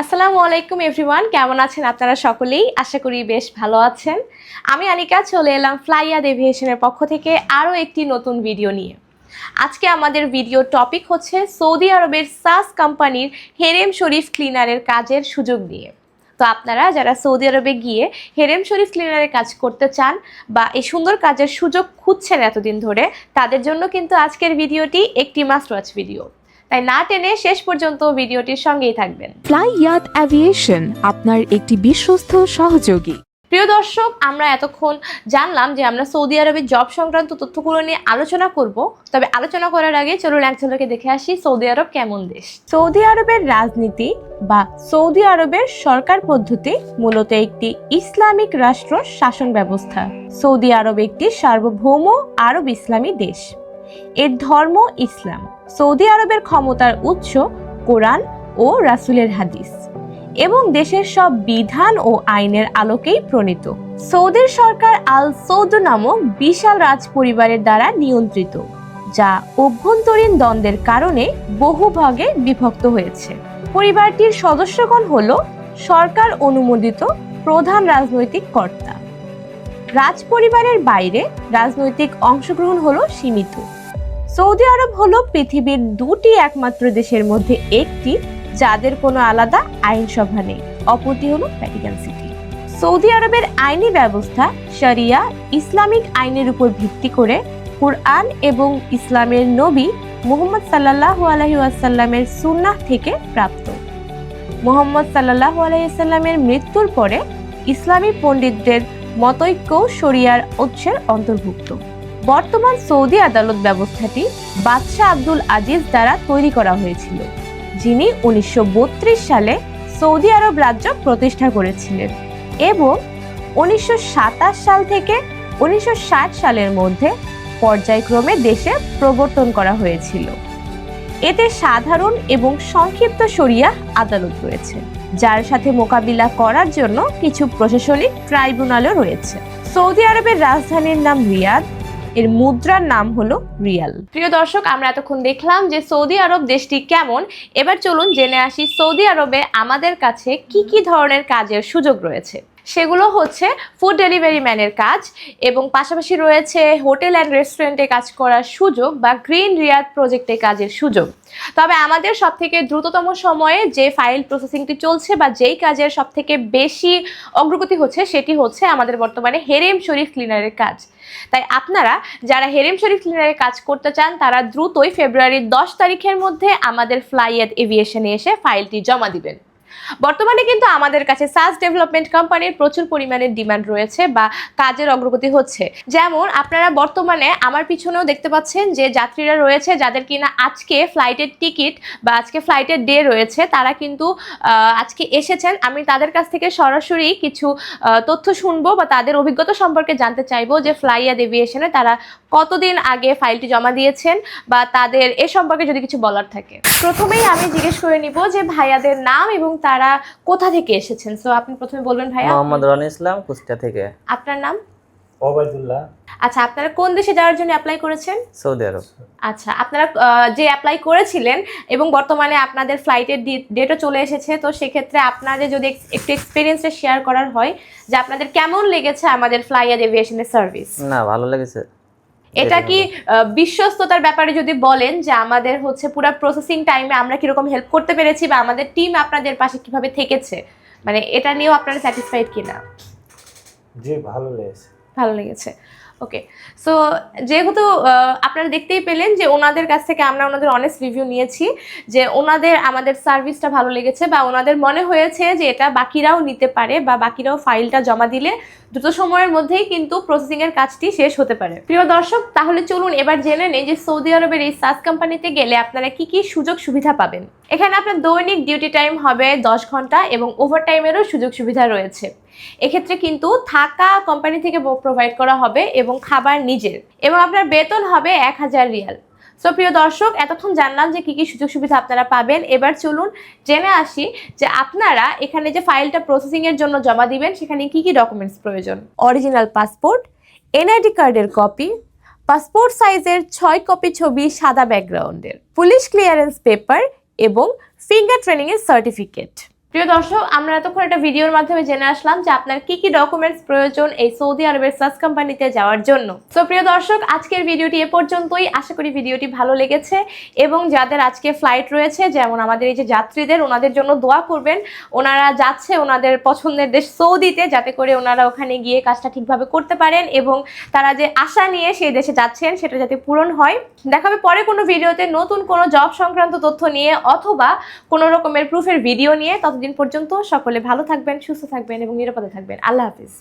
আসসালামু আলাইকুম এভরিওয়ান, কেমন আছেন আপনারা সকলেই? আশা করি বেশ ভালো আছেন। আমি আনিকা, চলে এলাম ফ্লাইয়াদ এভিয়েশনের পক্ষ থেকে আরও একটি নতুন ভিডিও নিয়ে। আজকে আমাদের ভিডিও টপিক হচ্ছে সৌদি আরবের সাস কোম্পানির হেরেম শরীফ ক্লিনারের কাজের সুযোগ নিয়ে। তো আপনারা যারা সৌদি আরবে গিয়ে হেরেম শরীফ ক্লিনারের কাজ করতে চান বা এই সুন্দর কাজের সুযোগ খুঁজছেন এতদিন ধরে, তাদের জন্য কিন্তু আজকের ভিডিওটি একটি মাস্ট ওয়াচ ভিডিও। তাই না টেনে শেষ পর্যন্ত ভিডিওটির সঙ্গেই থাকবেন। ফ্লাই ইয়াত অ্যাভিয়েশন আপনার একটি বিশ্বস্ত সহযোগী। প্রিয় দর্শক আমরা এতক্ষণ জানলাম যে আমরা সৌদি আরবের জব সংক্রান্ত তথ্যগুলো নিয়ে আলোচনা করব। তবে আলোচনা করার আগে চলুন এক ঝলকে দেখে আসি সৌদি আরব কেমন দেশ। সৌদি আরবের রাজনীতি বা সৌদি আরবের সরকার পদ্ধতি মূলত একটি ইসলামিক রাষ্ট্র শাসন ব্যবস্থা। সৌদি আরব একটি সার্বভৌম আরব ইসলামী দেশ। এর ধর্ম ইসলাম। সৌদি আরবের ক্ষমতার উৎস কোরআন ও রাসুলের হাদিস। এবং দেশের সব বিধান ও আইনের আলোকেই প্রণীত। সৌদির সরকার আল সৌদ নামক বিশাল রাজ পরিবারের দ্বারা নিয়ন্ত্রিত, যা অভ্যন্তরীণ দ্বন্দ্বের কারণে বহু ভাগে বিভক্ত হয়েছে। পরিবারটির সদস্যগণ হল সরকার অনুমোদিত প্রধান রাজনৈতিক কর্তা। রাজ পরিবারের বাইরে রাজনৈতিক অংশগ্রহণ হলো সীমিত। সৌদি আরব হলো পৃথিবীর দুটি একমাত্র দেশের মধ্যে একটি, যাদের কোনো আলাদা আইনসভা নেই, অপরটি হলো ভ্যাটিকান সিটি সৌদি আরবের আইনি ব্যবস্থা শরিয়া ইসলামিক আইনের উপর ভিত্তি করে কুরআন এবং ইসলামের নবী মুহাম্মদ সাল্লাহ আলহি আসাল্লামের সুন্নাহ থেকে প্রাপ্ত। মোহাম্মদ সাল্লাহ আলাইসাল্লামের মৃত্যুর পরে ইসলামী পণ্ডিতদের মতৈক্য শরিয়ার উৎসের অন্তর্ভুক্ত। বর্তমান সৌদি আদালত ব্যবস্থাটি বাদশাহ আব্দুল আজিজ দ্বারা তৈরি করা হয়েছিল, যিনি উনিশশো বত্রিশ সালে সৌদি আরব রাজ্য প্রতিষ্ঠা করেছিলেন এবং উনিশশো সাতাশ সাল থেকে উনিশশো ষাট সালের মধ্যে পর্যায়ক্রমে দেশে প্রবর্তন করা হয়েছিল। এতে সাধারণ এবং সংক্ষিপ্ত শরিয়া আদালত রয়েছে। যার সাথে মোকাবিলা করার জন্য কিছু প্রশাসনিক ট্রাইব্যুনালও রয়েছে। সৌদি আরবের রাজধানীর নাম রিয়াদ, এর মুদ্রার নাম হলো রিয়াল। প্রিয় দর্শক, আমরা এতক্ষণ দেখলাম যে সৌদি আরব দেশটি কেমন। এবার চলুন জেনে আসি সৌদি আরবে আমাদের কাছে কি কি ধরনের কাজের সুযোগ রয়েছে। সেগুলো হচ্ছে ফুড ডেলিভারি ম্যানের কাজ এবং পাশাপাশি রয়েছে হোটেল অ্যান্ড রেস্টুরেন্টে কাজ করার সুযোগ বা গ্রিন রিয়াদ প্রজেক্টে কাজের সুযোগ। তবে আমাদের সব থেকে দ্রুততম সময়ে যে ফাইল প্রসেসিংটি চলছে বা যেই কাজের সব থেকে বেশি অগ্রগতি হচ্ছে সেটি হচ্ছে আমাদের বর্তমানে হেরেম শরীফ ক্লিনারের কাজ। তাই আপনারা যারা হেরেম শরীফ ক্লিনারের কাজ করতে চান, তারা দ্রুতই ফেব্রুয়ারির দশ তারিখের মধ্যে আমাদের ফ্লাইয়েড এভিয়েশনে এসে ফাইলটি জমা দিবেন। বর্তমানে কিন্তু আমাদের কাছে সাস ডেভেলপমেন্ট কোম্পানির প্রচুর পরিমাণে ডিমান্ড রয়েছে বা কাজের অগ্রগতি হচ্ছে। যেমন আপনারা বর্তমানে আমার পিছনেও দেখতে পাচ্ছেন যে যাত্রীরা রয়েছে যাদের কিনা আজকে ফ্লাইটের টিকিট বা আজকে ফ্লাইটের ডে রয়েছে, তারা কিন্তু আজকে এসেছেন। আমি তাদের কাছ থেকে সরাসরি কিছু তথ্য শুনব বা তাদের অভিজ্ঞতা সম্পর্কে জানতে চাইব যে ফ্লাইয়া এভিয়েশনে তারা কতদিন আগে ফাইলটি জমা দিয়েছেন বা তাদের এ সম্পর্কে যদি কিছু বলার থাকে। প্রথমেই আমি জিজ্ঞেস করে নিব যে ভাইয়াদের নাম এবং তারা কোথা থেকে এসেছেন? সো আপনি প্রথমে বলবেন ভাইয়া। মোহাম্মদ রনি ইসলাম কুষ্টিয়া থেকে। আপনার নাম? ওবায়দুল্লাহ। আচ্ছা আপনারা কোন দেশে যাওয়ার জন্য অ্যাপ্লাই করেছেন? Saudi Arab. আচ্ছা আপনারা যে অ্যাপ্লাই করেছিলেন এবং বর্তমানে আপনাদের ফ্লাইটের ডেটও চলে এসেছে তো সেক্ষেত্রে আপনাদের যদি একটু এক্সপিরিয়েন্সটা শেয়ার করার হয় যে আপনাদের কেমন লেগেছে আমাদের ফ্লাইয়ার এভিয়েশনের সার্ভিস না ভালো লেগেছে। এটা কি বিশ্বস্ততার ব্যাপারে যদি বলেন যে আমাদের হচ্ছে পুরো প্রসেসিং টাইমে আমরা কীরকম হেল্প করতে পেরেছি বা আমাদের টিম আপনাদের পাশে কীভাবে থেকেছে? মানে এটা নিয়েও আপনারা স্যাটিসফাইড কিনা? জি ভালো লেগেছে। ভালো লেগেছে। ওকে সো যেহেতু আপনারা দেখতেই পেলেন যে ওনাদের কাছ থেকে আমরা ওনাদের অনেস্ট রিভিউ নিয়েছি যে ওনাদের, আমাদের সার্ভিসটা ভালো লেগেছে বা ওনাদের মনে হয়েছে যে এটা বাকিরাও নিতে পারে বা বাকিরাও ফাইলটা জমা দিলে দ্রুত সময়ের মধ্যেই কিন্তু প্রসেসিংয়ের কাজটি শেষ হতে পারে। প্রিয় দর্শক, তাহলে চলুন এবার জেনে নেই যে সৌদি আরবের এই সাস কোম্পানিতে গেলে আপনারা কি কি সুযোগ সুবিধা পাবেন। এখানে আপনার দৈনিক ডিউটি টাইম হবে দশ ঘণ্টা এবং ওভার টাইমেরও সুযোগ সুবিধা রয়েছে। এক্ষেত্রে কিন্তু থাকা কোম্পানি থেকে প্রোভাইড করা হবে এবং খাবার নিজের। এবং আপনার বেতন হবে এক হাজার রিয়াল। সো প্রিয় দর্শক, এতক্ষণ জানলাম যে কী কী সুযোগ সুবিধা আপনারা পাবেন। এবার চলুন জেনে আসি যে আপনারা এখানে যে ফাইলটা প্রসেসিংয়ের জন্য জমা দিবেন, সেখানে কি কি ডকুমেন্টস প্রয়োজন? অরিজিনাল পাসপোর্ট এনআইডি কার্ডের কপি পাসপোর্ট সাইজের ছয় কপি ছবি সাদা ব্যাকগ্রাউন্ডের পুলিশ ক্লিয়ারেন্স পেপার এবং ফিঙ্গার ট্রেনিংয়ের সার্টিফিকেট প্রিয় দর্শক, আমরা এতক্ষণ একটা ভিডিওর মাধ্যমে জেনে আসলাম যে আপনার কি কি ডকুমেন্টস প্রয়োজন এই সৌদি আরবের সাস কোম্পানিতে যাওয়ার জন্য। তো প্রিয় দর্শক, আজকের ভিডিওটি এ পর্যন্তই। আশা করি ভিডিওটি ভালো লেগেছে এবং যাদের আজকে ফ্লাইট রয়েছে, যেমন আমাদের এই যে যাত্রীদের, ওনাদের জন্য দোয়া করবেন। ওনারা যাচ্ছে ওনাদের পছন্দের দেশ সৌদিতে, যাতে করে ওনারা ওখানে গিয়ে কাজটা ঠিকভাবে করতে পারেন এবং তারা যে আশা নিয়ে সেই দেশে যাচ্ছেন, সেটা যাতে পূরণ হয়। দেখা হবে পরে কোনো ভিডিওতে নতুন কোনো জব সংক্রান্ত তথ্য নিয়ে অথবা কোনো রকমের প্রুফের ভিডিও নিয়ে। ততদিন পর্যন্ত সকলে ভালো থাকবেন সুস্থ থাকবেন এবং নিরাপদে থাকবেন। আল্লাহ হাফিজ।